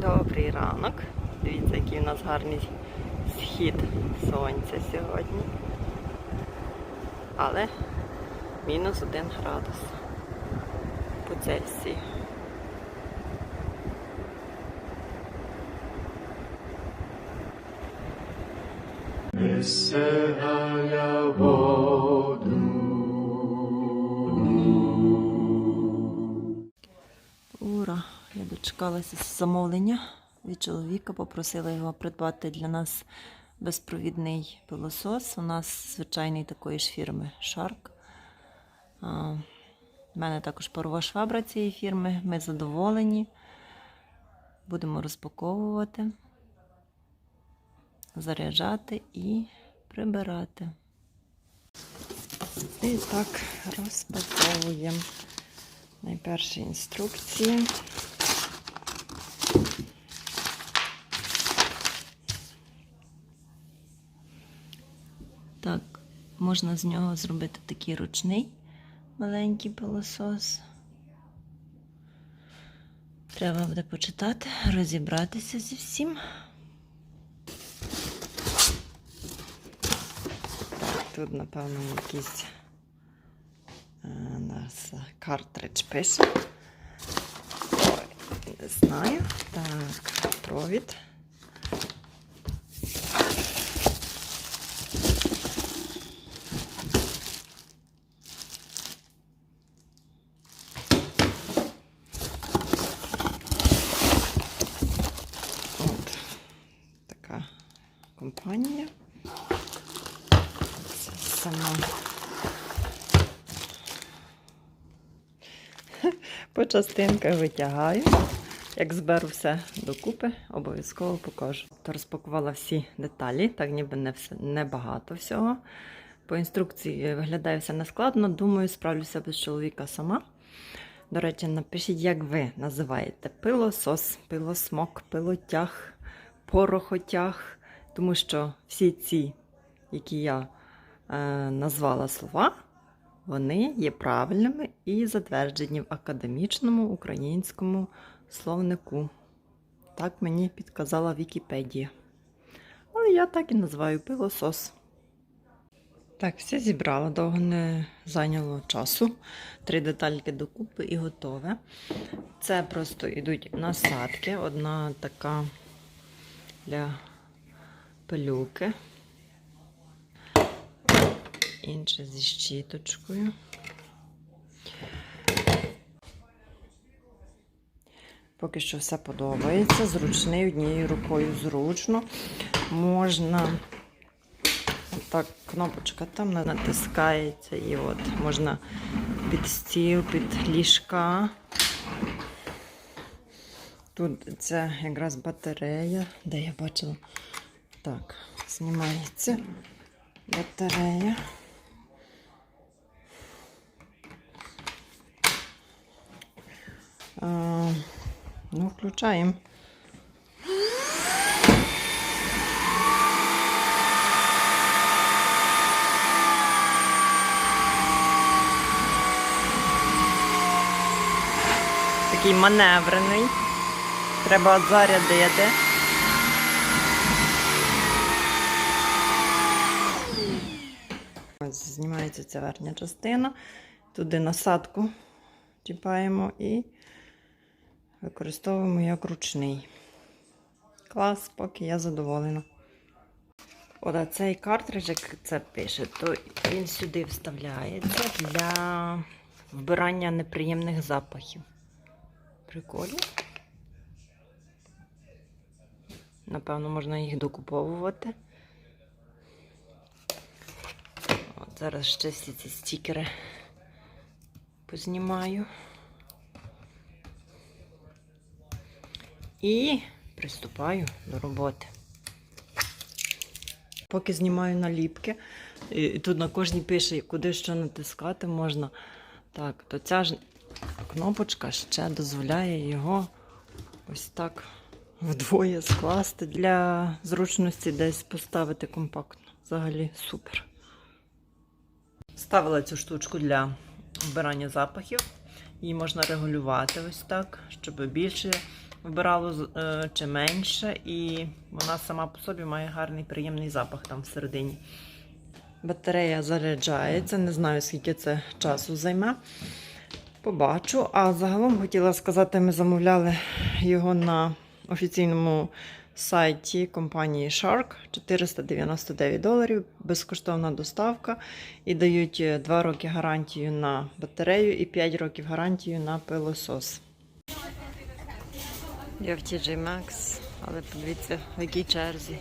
Добрий ранок. Дивіться, який у нас гарний схід сонця сьогодні. Але мінус один градус по Цельсію. Веселая дочекалася замовлення від чоловіка, попросила його придбати для нас безпровідний пилосос. У нас звичайний такої ж фірми Shark. У мене також парова швабра цієї фірми. Ми задоволені. Будемо розпаковувати, заряджати і прибирати. І так, розпаковуємо. Найперші інструкції. Так, можна з нього зробити такий ручний маленький пилосос. Треба буде почитати, розібратися зі всім. Тут, напевно, якийсь е, нас картридж пише. Не знаю. Так, провід. От така компанія. Це сама. По частинках витягаю. Як зберу все докупи, обов'язково покажу. То розпакувала всі деталі, так ніби не все небагато всього. По інструкції виглядає все нескладно. Думаю, справлюся без чоловіка сама. До речі, напишіть, як ви називаєте пилосос, пилосмок, пилотяг, порохотяг. Тому що всі ці, які я е, назвала слова, вони є правильними і затверджені в академічному українському словнику. Так мені підказала Вікіпедія. Але я так і називаю пилосос. Так, все зібрала, довго не зайняло часу. Три детальки докупи і готове. Це просто йдуть насадки. Одна така для пилюки. Інша зі щіточкою. Поки що все подобається. Зручний однією рукою зручно. Можна так, кнопочка там натискається і от можна під стіл, під ліжка. Тут це якраз батарея, де я бачила. Так, знімається батарея. Ну, включаємо. Такий маневрений. Треба зарядити. Ось знімається ця верхня частина. Туди насадку чіпаємо і використовуємо як ручний. Клас, поки я задоволена. От цей картридж, як це пише, то він сюди вставляється для вбирання неприємних запахів. Прикольно. Напевно, можна їх докуповувати. От зараз ще всі ці стікери познімаю. І приступаю до роботи. Поки знімаю наліпки, і тут на кожній пише, куди що натискати можна. Так, то ця ж кнопочка ще дозволяє його ось так вдвоє скласти для зручності десь поставити компактно. Взагалі супер. Ставила цю штучку для вбирання запахів. Її можна регулювати ось так, щоб більше вибирало е, чи менше, і вона сама по собі має гарний приємний запах там всередині. Батарея заряджається, не знаю, скільки це часу займе. Побачу. А загалом хотіла сказати, ми замовляли його на офіційному сайті компанії Shark 499 доларів, безкоштовна доставка. І дають 2 роки гарантію на батарею і 5 років гарантію на пилосос. Я в TJ Maxx, але подивіться, в якій черзі.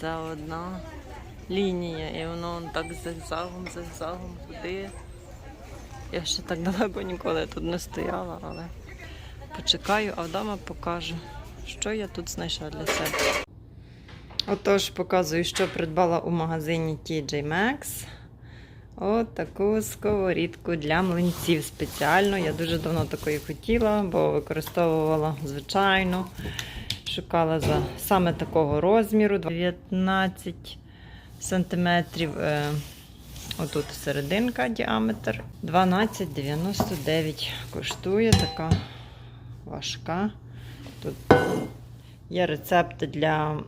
Це одна лінія, і воно так зигзагом, зигзагом туди. Я ще так далеко ніколи тут не стояла, але почекаю, а вдома покажу, що я тут знайшла для себе. Отож, показую, що придбала у магазині TJ Maxx. От таку сковорідку для млинців спеціально. Я дуже давно такої хотіла, бо використовувала звичайно. Шукала за саме такого розміру 19 сантиметрів. Е, Отут серединка діаметр. 12,99 коштує така важка. Тут є рецепти для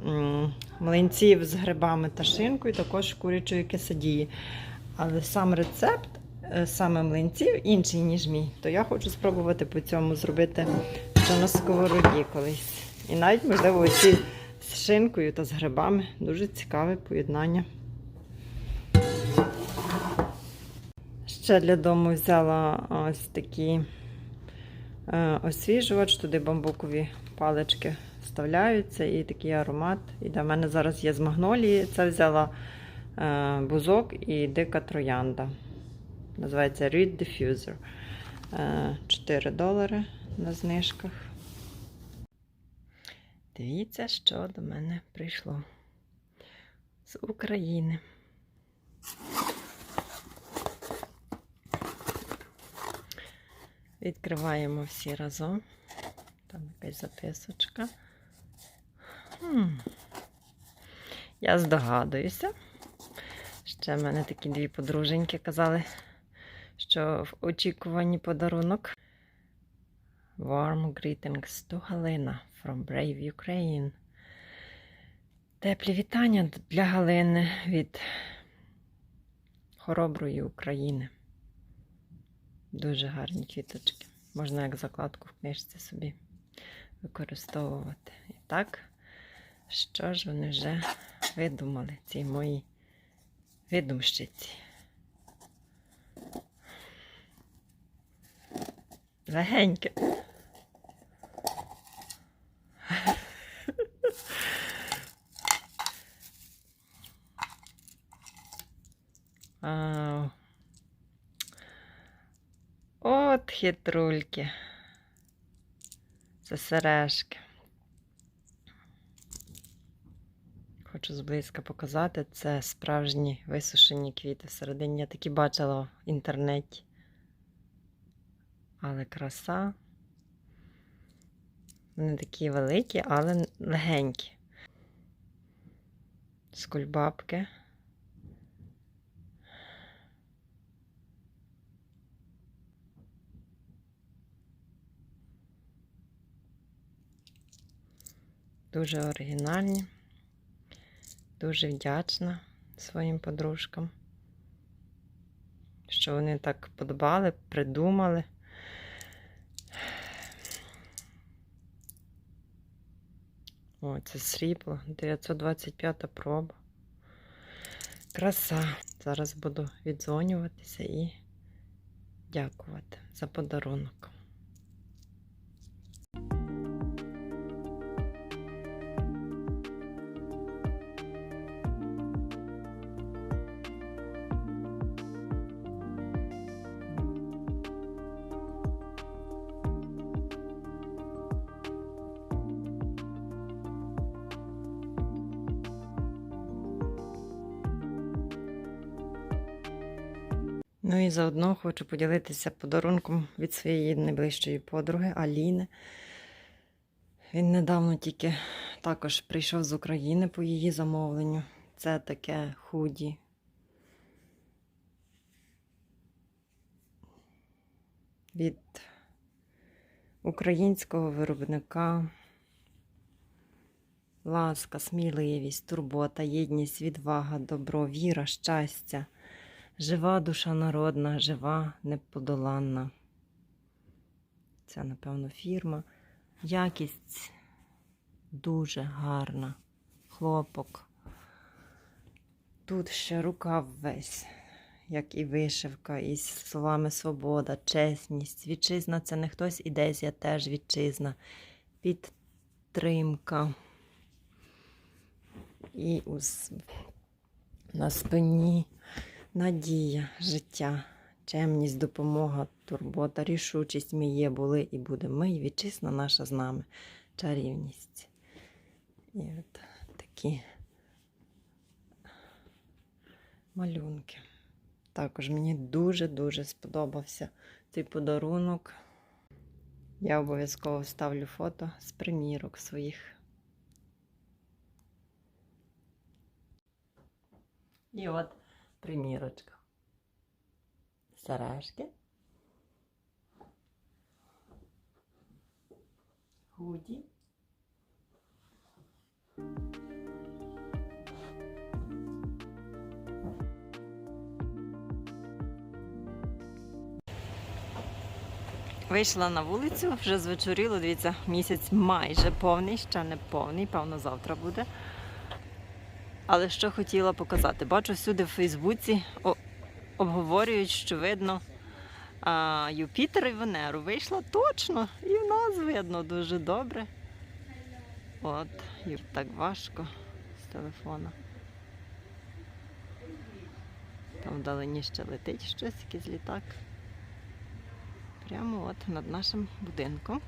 млинців з грибами та шинкою, також курячої кисадії. Але сам рецепт, е, саме млинців, інший, ніж мій. То я хочу спробувати по цьому зробити ще на сковороді колись. І навіть, можливо, оці з шинкою та з грибами. Дуже цікаве поєднання. Ще для дому взяла ось такі е, освіжувач, туди бамбукові палички вставляються і такий аромат. І в мене зараз є з магнолії. Це взяла бузок і дика троянда. Називається Reed Diffuser. Е, 4 долари на знижках. Дивіться, що до мене прийшло з України. Відкриваємо всі разом. Там якась записочка. Хм. Я здогадуюся. Ще в мене такі дві подруженьки казали, що в очікуванні подарунок. Warm greetings to Галина from Brave Ukraine. Теплі вітання для Галини від хороброї України. Дуже гарні квіточки. Можна як закладку в книжці собі використовувати. І так, що ж вони вже видумали, ці мої видумщиці. Легеньке. От хитрульки. Це сережки. Хочу зблизька показати. Це справжні висушені квіти. Всередині я такі бачила в інтернеті. Але краса. Вони такі великі, але легенькі. З кульбабки. Дуже оригінальні. Дуже вдячна своїм подружкам, що вони так подбали, придумали. О, це срібло, 925 проба. Краса. Зараз буду віддзвонюватися і дякувати за подарунок. Ну і заодно хочу поділитися подарунком від своєї найближчої подруги Аліни. Він недавно тільки також прийшов з України по її замовленню. Це таке худі. Від українського виробника. Ласка, сміливість, турбота, єдність, відвага, добро, віра, щастя, жива душа народна, жива, неподоланна. Це, напевно, фірма. Якість дуже гарна. Хлопок. Тут ще рукав весь, як і вишивка, із словами свобода, чесність. Вітчизна це не хтось і десь, я теж вітчизна. Підтримка. І на спині надія, життя, чемність, допомога, турбота, рішучість ми є, були і будемо. Ми і вітчизна наша з нами, чарівність. І от такі малюнки. Також мені дуже-дуже сподобався цей подарунок. Я обов'язково вставлю фото з примірок своїх. І от примірочка. Сережки. Худі. Вийшла на вулицю, вже звечоріло, дивіться, місяць майже повний, ще не повний, певно, завтра буде. Але що хотіла показати? Бачу всюди в Фейсбуці обговорюють, що видно а, Юпітер і Венеру. Вийшла точно, і в нас видно дуже добре. От, так важко з телефона. Там вдалині ще летить щось, якийсь літак. Прямо от над нашим будинком.